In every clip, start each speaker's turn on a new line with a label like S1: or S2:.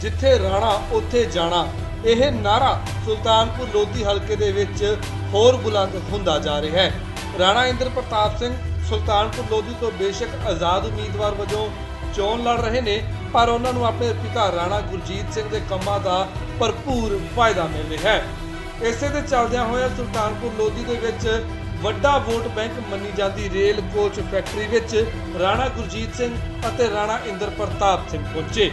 S1: ਜਿੱਥੇ ਰਾਣਾ, ਉੱਥੇ ਜਾਣਾ। ਇਹ ਨਾਰਾ ਸੁਲਤਾਨਪੁਰ ਲੋਧੀ ਹਲਕੇ ਦੇ ਵਿੱਚ ਹੋਰ ਬੁਲੰਦ ਹੁੰਦਾ ਜਾ ਰਿਹਾ ਹੈ। ਰਾਣਾ ਇੰਦਰ ਪ੍ਰਤਾਪ ਸਿੰਘ ਸੁਲਤਾਨਪੁਰ ਲੋਧੀ ਤੋਂ ਬੇਸ਼ੱਕ ਆਜ਼ਾਦ ਉਮੀਦਵਾਰ ਵਜੋਂ ਚੋਣ ਲੜ ਰਹੇ ਨੇ, ਪਰ ਉਹਨਾਂ ਨੂੰ ਆਪਣੇ ਪਿਤਾ ਰਾਣਾ ਗੁਰਜੀਤ ਸਿੰਘ ਦੇ ਕੰਮਾਂ ਦਾ ਭਰਪੂਰ ਫਾਇਦਾ ਮਿਲ ਰਿਹਾ ਹੈ। ਇਸੇ ਦੇ ਚੱਲਦਿਆਂ ਹੋਇਆ ਸੁਲਤਾਨਪੁਰ ਲੋਧੀ ਦੇ ਵਿੱਚ ਵੱਡਾ ਵੋਟ ਬੈਂਕ ਮੰਨੀ ਜਾਂਦੀ ਰੇਲ ਕੋਚ ਫੈਕਟਰੀ ਵਿੱਚ ਰਾਣਾ ਗੁਰਜੀਤ ਸਿੰਘ ਅਤੇ ਰਾਣਾ ਇੰਦਰ ਪ੍ਰਤਾਪ ਸਿੰਘ ਪਹੁੰਚੇ।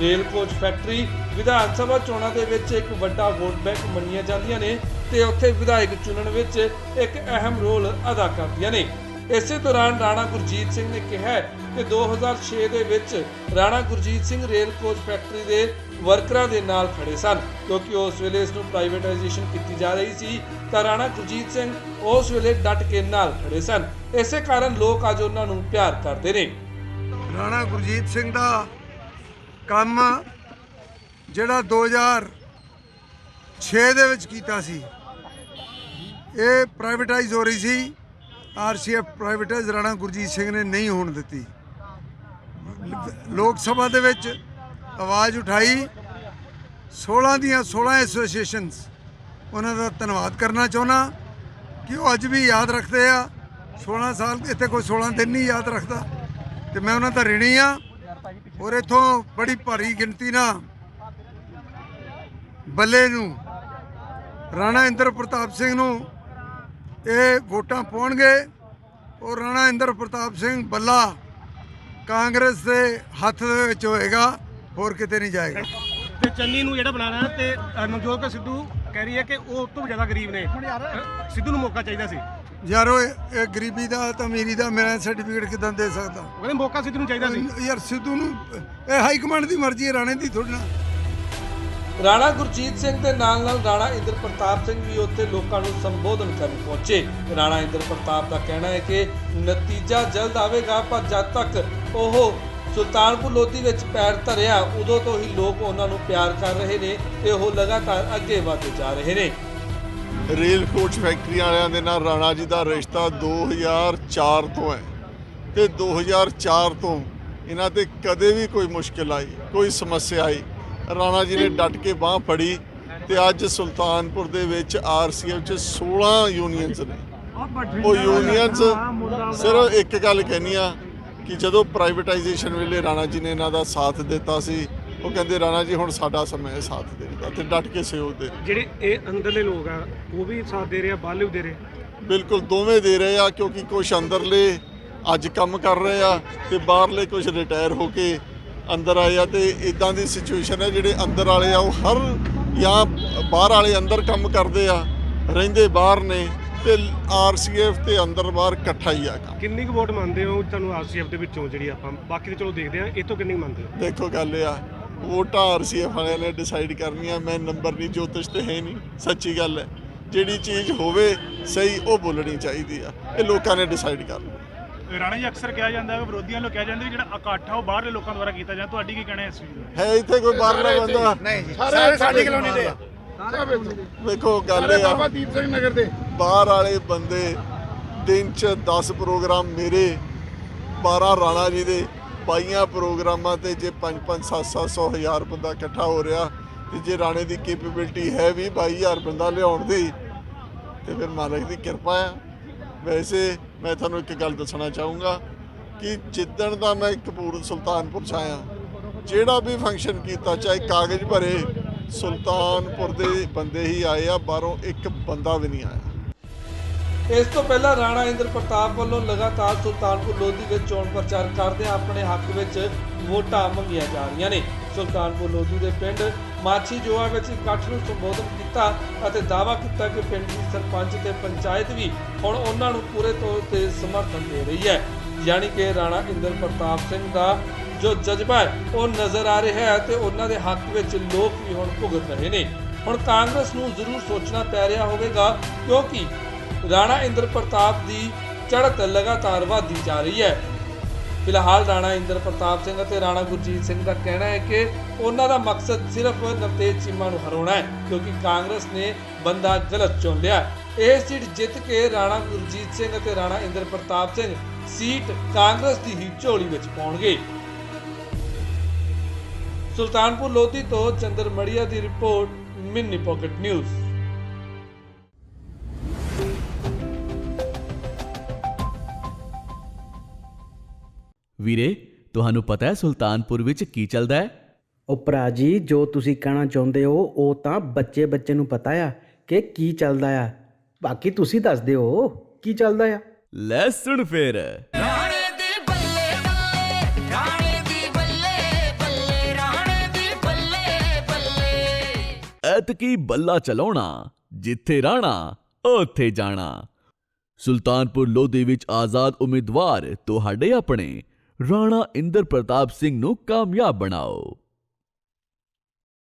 S1: Rail coach factory Vidhan Sabha ਚੋਣਾਂ ਦੇ ਵਿੱਚ ਇੱਕ ਵੱਡਾ ਵੋਟ ਬੈਂਕ ਮੰਨੀਆਂ ਜਾਂਦੀਆਂ ਨੇ ਤੇ ਉੱਥੇ ਵਿਧਾਇਕ ਚੁਣਨ ਵਿੱਚ ਇੱਕ ਅਹਿਮ ਰੋਲ ਅਦਾ ਕਰਦੀਆਂ ਨੇ। ਇਸੇ ਦੌਰਾਨ ਰਾਣਾ ਗੁਰਜੀਤ ਸਿੰਘ ਨੇ ਕਿਹਾ ਕਿ 2006 ਦੇ ਵਿੱਚ Rana Gurjit Singh rail coach factory ਦੇ ਵਰਕਰਾਂ ਦੇ ਨਾਲ ਖੜੇ ਸਨ। ਕਿਉਂਕਿ ਉਸ ਵੇਲੇ ਇਸ ਨੂੰ ਪ੍ਰਾਈਵੇਟਾਈਜੇਸ਼ਨ ਕੀਤੀ ਜਾ ਰਹੀ ਸੀ, ਤਾਂ ਰਾਣਾ ਗੁਰਜੀਤ ਸਿੰਘ ਉਸ ਵੇਲੇ ਡਟ ਕੇ ਨਾਲ ਖੜੇ ਸਨ। ਇਸੇ ਕਾਰਨ ਲੋਕ ਅੱਜ ਉਹਨਾਂ ਨੂੰ ਪਿਆਰ ਕਰਦੇ ਨੇ।
S2: ਰਾਣਾ ਗੁਰਜੀਤ ਸਿੰਘ ਦਾ ਕੰਮ ਜਿਹੜਾ 2006 ਦੇ ਵਿੱਚ ਕੀਤਾ ਸੀ, ਇਹ ਪ੍ਰਾਈਵੇਟਾਈਜ਼ ਹੋ ਰਹੀ ਸੀ। ਆਰਸੀਐਫ ਪ੍ਰਾਈਵੇਟਾਈਜ਼ ਰਾਣਾ ਗੁਰਜੀਤ ਸਿੰਘ ਨੇ ਨਹੀਂ ਹੋਣ ਦਿੱਤੀ। ਲੋਕ ਸਭਾ ਦੇ ਵਿੱਚ ਆਵਾਜ਼ ਉਠਾਈ। 16 ਦੀਆਂ 16 ਐਸੋਸੀਏਸ਼ਨਸ ਉਹਨਾਂ ਦਾ ਧੰਨਵਾਦ ਕਰਨਾ ਚਾਹੁੰਦਾ। ਕਿ ਉਹ ਅੱਜ ਵੀ ਯਾਦ ਰੱਖਦੇ ਆ। 16 ਸਾਲ, ਇੱਥੇ ਕੋਈ 16 ਦਿਨ ਨਹੀਂ ਯਾਦ ਰੱਖਦਾ। ਤੇ ਮੈਂ ਉਹਨਾਂ ਦਾ ਰਿਣੀ ਆ। ਔਰ ਇਥੋਂ ਬੜੀ ਭਾਰੀ ਗਿਣਤੀ ਨਾਲ ਬੱਲੇ ਨੂੰ ਰਾਣਾ ਇੰਦਰ ਪ੍ਰਤਾਪ ਸਿੰਘ ਨੂੰ ਇਹ ਵੋਟਾਂ ਪਾਉਣਗੇ ਔਰ ਰਾਣਾ ਇੰਦਰ ਪ੍ਰਤਾਪ ਸਿੰਘ ਬੱਲਾ ਕਾਂਗਰਸ ਦੇ ਹੱਥ ਦੇ ਵਿੱਚ ਹੋਏਗਾ ਹੋਰ ਕਿਤੇ ਨਹੀਂ ਜਾਏਗਾ।
S3: ਤੇ ਚੰਨੀ ਨੂੰ ਜਿਹੜਾ ਬਣਾਣਾ ਤੇ ਨਵਜੋਤ ਸਿੱਧੂ ਕਹਿ ਰਹੀ ਹੈ ਕਿ ਉਹ ਉਸ ਤੋਂ ਜ਼ਿਆਦਾ ਗਰੀਬ ਨੇ। ਸਿੱਧੂ ਨੂੰ ਮੌਕਾ ਚਾਹੀਦਾ ਸੀ।
S2: ਯਾਰੋ ਇਹ ਇਹ ਗਰੀਬੀ ਦਾ ਤਾਂ ਅਮੀਰੀ ਦਾ ਮੇਰਾ ਸਰਟੀਫਿਕੇਟ ਕਿਦਾਂ ਦੇ ਸਕਦਾ?
S3: ਕਹਿੰਦੇ ਮੌਕਾ ਸਿੱਧੂ ਨੂੰ ਚਾਹੀਦਾ ਸੀ।
S2: ਯਾਰ ਸਿੱਧੂ ਨੂੰ ਇਹ ਹਾਈ ਕਮਾਂਡ ਦੀ ਮਰਜ਼ੀ ਹੈ ਰਾਣੇ ਦੀ ਥੋੜੀ ਨਾ।
S1: ਰਾਣਾ ਗੁਰਜੀਤ ਸਿੰਘ ਦੇ ਨਾਲ ਨਾਲ ਰਾਣਾ ਇੰਦਰ ਪ੍ਰਤਾਪ ਸਿੰਘ ਵੀ ਉੱਥੇ ਲੋਕਾਂ ਨੂੰ ਸੰਬੋਧਨ ਕਰਨ ਪਹੁੰਚੇ। ਰਾਣਾ ਇੰਦਰ ਪ੍ਰਤਾਪ ਦਾ ਕਹਿਣਾ ਹੈ ਕਿ ਨਤੀਜਾ ਜਲਦ ਆਵੇਗਾ ਪਰ ਜਦ ਤੱਕ ਉਹ ਸੁਲਤਾਨਪੁਰ ਲੋਧੀ ਵਿੱਚ ਪੈਰ ਧਰਿਆ ਉਦੋਂ ਤੋਂ ਹੀ ਲੋਕ ਉਹਨਾਂ ਨੂੰ ਪਿਆਰ ਕਰ ਰਹੇ ਨੇ ਤੇ ਉਹ ਲਗਾਤਾਰ ਅੱਗੇ ਵਧਦੇ ਜਾ ਰਹੇ ਨੇ।
S4: ਰੇਲ ਕੋਚ ਫੈਕਟਰੀ ਵਾਲਿਆਂ ਦੇ ਨਾਲ ਰਾਣਾ ਜੀ ਦਾ ਰਿਸ਼ਤਾ 2004 ਤੋਂ ਹੈ। ਤੇ 2004 ਤੋਂ ਇਹਨਾਂ ਤੇ ਕਦੇ ਵੀ ਕੋਈ ਮੁਸ਼ਕਿਲ ਆਈ, ਕੋਈ ਸਮੱਸਿਆ ਆਈ। ਰਾਣਾ ਜੀ ਨੇ ਡਟ ਕੇ ਬਾਹ ਫੜੀ ਤੇ ਅੱਜ ਸੁਲਤਾਨਪੁਰ ਦੇ ਵਿੱਚ ਆਰਸੀਐਫ ਚ 16 ਯੂਨੀਅਨਸ ਨੇ। ਉਹ ਯੂਨੀਅਨਸ ਸਿਰਫ ਇੱਕ ਗੱਲ ਕਹਿਨੀ ਆ ਕਿ ਜਦੋਂ ਪ੍ਰਾਈਵੇਟਾਈਜੇਸ਼ਨ ਵੇਲੇ ਰਾਣਾ ਜੀ ਨੇ ਇਹਨਾਂ ਦਾ ਸਾਥ ਦਿੱਤਾ ਸੀ ਉਹ ਕਹਿੰਦੇ ਰਾਣਾ ਜੀ ਹੁਣ ਸਾਡਾ ਸਮਾਂ ਸਾਥ ਦੇਣ ਦਾ ਤੇ ਡਟ ਕੇ ਸਹਿਯੋਗ ਦੇ।
S3: ਜਿਹੜੇ ਇਹ ਅੰਦਰਲੇ ਲੋਕ ਆ ਉਹ ਵੀ ਸਾਥ ਦੇ ਰਹੇ ਆ ਬਾਹਰਲੇ ਵੀ ਦੇ ਰਹੇ?
S4: ਬਿਲਕੁਲ ਦੋਵੇਂ ਦੇ ਰਹੇ ਆ ਕਿਉਂਕਿ ਕੁਝ ਅੰਦਰਲੇ ਅੱਜ ਕੰਮ ਕਰ ਰਹੇ ਆ ਤੇ ਬਾਹਰਲੇ ਕੁਝ ਰਿਟਾਇਰ ਹੋ ਕੇ ਅੰਦਰ ਆਏ ਆ ਤੇ ਇਦਾਂ ਦੀ ਸਿਚੁਏਸ਼ਨ ਹੈ ਜਿਹੜੇ ਅੰਦਰ ਵਾਲੇ ਆ ਉਹ ਹਰ ਜਾਂ ਬਾਹਰ ਵਾਲੇ ਅੰਦਰ ਕੰਮ ਕਰਦੇ ਆ ਰਹਿੰਦੇ ਬਾਹਰ ਨੇ ਤੇ ਆਰਸੀਐਫ ਤੇ ਅੰਦਰ ਬਾਹਰ ਇਕੱਠਾ ਹੀ ਆ ਕੰਮ।
S3: ਕਿੰਨੀ ਕੁ ਵੋਟ ਮੰਨਦੇ ਹੋ ਤੁਹਾਨੂੰ ਆਰਸੀਐਫ ਦੇ ਵਿੱਚੋਂ ਜਿਹੜੀ ਆਪਾਂ ਬਾਕੀ ਤੇ ਚਲੋ ਦੇਖਦੇ ਆ ਇਹ ਤੋਂ ਕਿੰਨੀ ਮੰਨਦੇ ਹੋ?
S4: ਦੇਖੋ ਗੱਲ ਇਹ ਆ ਵੋਟਾਂ ਆਰਸੀਐਫ ਵਾਲਿਆਂ ਨੇ ਡਿਸਾਈਡ ਕਰਨੀਆਂ ਮੈਂ ਨੰਬਰ ਨਹੀਂ ਜੋਤਿਸ਼ ਤੇ ਹੈ ਨਹੀਂ ਸੱਚੀ ਗੱਲ ਹੈ। ਜਿਹੜੀ ਚੀਜ਼ ਹੋਵੇ ਸਹੀ ਉਹ ਬੋਲਣੀ ਚਾਹੀਦੀ ਆ। ਇਹ ਲੋਕਾਂ ਨੇ ਡਿਸਾਈਡ ਕਰਨਾ
S5: ਰਾਣਾ ਜੀ ਅਕਸਰ ਕਿਹਾ ਜਾਂਦਾ ਹੈ ਵਿਰੋਧੀਆਂ ਨੂੰ ਕਿਹਾ ਜਾਂਦਾ ਵੀ ਜਿਹੜਾ ਇਕੱਠ ਆ ਉਹ ਬਾਹਰਲੇ ਲੋਕਾਂ ਦੁਆਰਾ ਕੀਤਾ ਜਾਂਦਾ। ਤੁਹਾਡੀ ਕੀ ਕਹਿਣਾ ਇਸ ਚੀਜ਼ ਦਾ
S4: ਹੈ ਇੱਥੇ ਕੋਈ ਬਾਹਰਲਾ ਬੰਦਾ?
S6: ਸਾਰੇ ਸਾਡੀ ਕਲੋਨੀ ਦੇ ਆ।
S4: ਵੇਖੋ ਗੱਲ ਇਹ ਆ।
S6: ਦੀਪ ਸਿੰਘ ਨਗਰ ਦੇ।
S4: ਬਾਹਰ ਵਾਲੇ ਬੰਦੇ ਦਿਨ ਚ 10 ਪ੍ਰੋਗਰਾਮ ਮੇਰੇ 12 ਰਾਣਾ ਜੀ ਦੇ ਪਾਈਆਂ ਪ੍ਰੋਗਰਾਮਾਂ ਤੇ ਜੇ 5 5 7 700 ਹਜ਼ਾਰ ਬੰਦਾ ਇਕੱਠਾ ਹੋ ਰਿਹਾ ਤੇ ਜੇ ਰਾਣੇ ਦੀ ਕੈਪੇਬਿਲਿਟੀ ਹੈ ਵੀ 22000 ਬੰਦਾ ਲਿਆਉਣ ਦੀ, ਤੇ ਫਿਰ ਮਾਲਕ ਦੀ ਕਿਰਪਾ ਆ ਵੈਸੇ ਮੈਂ ਤੁਹਾਨੂੰ ਇੱਕ ਗੱਲ ਦੱਸਣਾ ਚਾਹੂੰਗਾ ਕਿ ਜਿੱਦਣ ਦਾ ਮੈਂ ਕਪੂਰ ਸੁਲਤਾਨਪੁਰ ਚ ਆਇਆ, ਜਿਹੜਾ ਵੀ ਫੰਕਸ਼ਨ ਕੀਤਾ, ਚਾਹੇ ਕਾਗਜ਼ ਭਰੇ, ਸੁਲਤਾਨਪੁਰ ਦੇ ਬੰਦੇ ਹੀ ਆਏ ਆ, ਬਾਹਰੋਂ ਇੱਕ ਬੰਦਾ ਵੀ ਨਹੀਂ ਆਇਆ।
S1: ਇਸ ਤੋਂ ਪਹਿਲਾਂ ਰਾਣਾ ਇੰਦਰ ਪ੍ਰਤਾਪ ਵੱਲੋਂ ਲਗਾਤਾਰ ਸੁਲਤਾਨਪੁਰ ਲੋਧੀ ਵਿੱਚ ਚੋਣ ਪ੍ਰਚਾਰ ਕਰਦੇ ਆਪਣੇ ਹੱਕ ਵਿੱਚ ਵੋਟਾਂ ਮੰਗੀਆਂ ਜਾ ਰਹੀਆਂ ਨੇ। ਸੁਲਤਾਨਪੁਰ ਲੋਧੀ ਦੇ ਪਿੰਡ ਮਾਛੀ ਜੋਆ ਵਿੱਚ ਇਕੱਠ ਨੂੰ ਸੰਬੋਧਨ ਕੀਤਾ ਅਤੇ ਦਾਅਵਾ ਕੀਤਾ ਕਿ ਪਿੰਡ ਦੀ ਸਰਪੰਚ ਤੇ ਪੰਚਾਇਤ ਵੀ ਹੁਣ ਉਹਨਾਂ ਨੂੰ ਪੂਰੇ ਤੌਰ ਤੇ ਸਮਰਥਨ ਦੇ ਰਹੀ ਹੈ। ਯਾਨੀ ਕਿ ਰਾਣਾ ਇੰਦਰ ਪ੍ਰਤਾਪ ਸਿੰਘ ਦਾ ਜੋ ਜਜ਼ਬਾ ਹੈ, ਉਹ ਨਜ਼ਰ ਆ ਰਿਹਾ ਹੈ ਤੇ ਉਹਨਾਂ ਦੇ ਹੱਕ ਵਿੱਚ ਲੋਕ ਵੀ ਹੁਣ ਭੁਗਤ ਰਹੇ ਨੇ। ਹੁਣ ਕਾਂਗਰਸ ਨੂੰ ਜ਼ਰੂਰ ਸੋਚਣਾ ਪੈ ਰਿਹਾ ਹੋਵੇਗਾ ਕਿਉਂਕਿ ਰਾਣਾ ਇੰਦਰ ਪ੍ਰਤਾਪ ਦੀ ਚੜ੍ਹਤ ਲਗਾਤਾਰ ਵਧਦੀ ਜਾ ਰਹੀ ਹੈ। ਫਿਲਹਾਲ ਰਾਣਾ ਇੰਦਰ ਪ੍ਰਤਾਪ ਸਿੰਘ ਅਤੇ ਰਾਣਾ ਗੁਰਜੀਤ ਸਿੰਘ ਦਾ ਕਹਿਣਾ ਹੈ ਕਿ ਉਹਨਾਂ ਦਾ ਮਕਸਦ ਸਿਰਫ ਨਵਤੇਜ ਚੀਮਾ ਨੂੰ ਹਰਾਉਣਾ ਹੈ, ਕਿਉਂਕਿ ਕਾਂਗਰਸ ਨੇ ਬੰਦਾ ਗਲਤ ਚੁਣ ਲਿਆ ਇਹ ਸੀਟ ਜਿੱਤ ਕੇ ਰਾਣਾ ਗੁਰਜੀਤ ਸਿੰਘ ਅਤੇ ਰਾਣਾ ਇੰਦਰ ਪ੍ਰਤਾਪ ਸਿੰਘ ਸੀਟ ਕਾਂਗਰਸ ਦੀ ਹੀ ਝੋਲੀ ਵਿੱਚ ਪਾਉਣਗੇ। ਸੁਲਤਾਨਪੁਰ ਲੋਧੀ ਤੋਂ ਚੰਦਰ ਮੜੀਆ ਦੀ ਰਿਪੋਰਟ ਮਿੰਨੀ ਪਾਕਟ ਨਿਊਜ਼।
S7: ਵੀਰੇ ਤੁਹਾਨੂੰ ਪਤਾ ਹੈ ਸੁਲਤਾਨਪੁਰ ਵਿੱਚ ਕੀ ਚੱਲਦਾ ਹੈ?
S8: ਉਹ ਭਰਾ ਜੀ ਜੋ ਤੁਸੀਂ ਕਹਿਣਾ ਚਾਹੁੰਦੇ ਹੋ ਉਹ ਤਾਂ ਬੱਚੇ ਬੱਚੇ ਨੂੰ ਪਤਾ ਆ ਕਿ ਕੀ ਚੱਲਦਾ ਆ। ਬਾਕੀ ਤੁਸੀਂ ਦੱਸ ਦਿਓ ਕੀ ਚੱਲਦਾ ਆ?
S7: ਲੈ ਸੁਣ ਫੇਰ।
S9: ਰਾਣੇ ਦੀ ਬੱਲੇ ਬੱਲੇ ਰਾਣੇ ਦੀ ਬੱਲੇ ਬੱਲੇ ਰਾਣੇ ਦੀ ਬੱਲੇ ਬੱਲੇ।
S7: ਐਤਕੀ ਬੱਲਾ ਚਲਾਉਣਾ ਜਿੱਥੇ ਰਹਿਣਾ ਉੱਥੇ ਜਾਣਾ। ਸੁਲਤਾਨਪੁਰ ਲੋਧੀ ਵਿੱਚ ਆਜ਼ਾਦ ਉਮੀਦਵਾਰ ਤੁਹਾਡੇ ਆਪਣੇ ਰਾਣਾ ਇੰਦਰ ਪ੍ਰਤਾਪ ਸਿੰਘ ਨੂੰ ਕਾਮਯਾਬ ਬਣਾਓ।